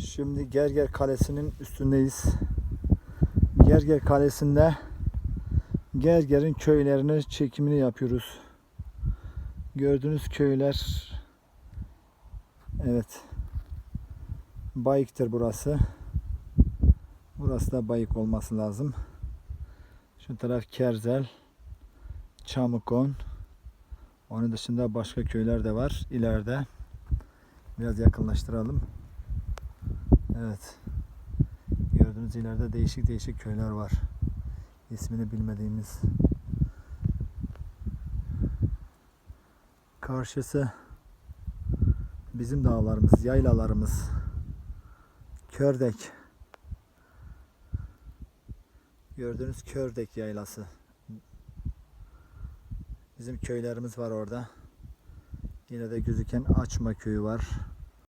Şimdi Gerger Kalesi'nin üstündeyiz. Gerger Kalesi'nde Gerger'in köylerini çekimini yapıyoruz. Gördüğünüz köyler evet Bayık'tır burası. Burası da Bayık olması lazım. Şu taraf Kerzel, Çamukon. Onun dışında başka köyler de var ileride. Biraz yakınlaştıralım. Evet. Gördüğünüz ileride değişik değişik köyler var. İsmini bilmediğimiz. Karşısı bizim dağlarımız, yaylalarımız. Kördek. Gördüğünüz Kördek yaylası. Bizim köylerimiz var orada. Yine de gözüken Açma köyü var.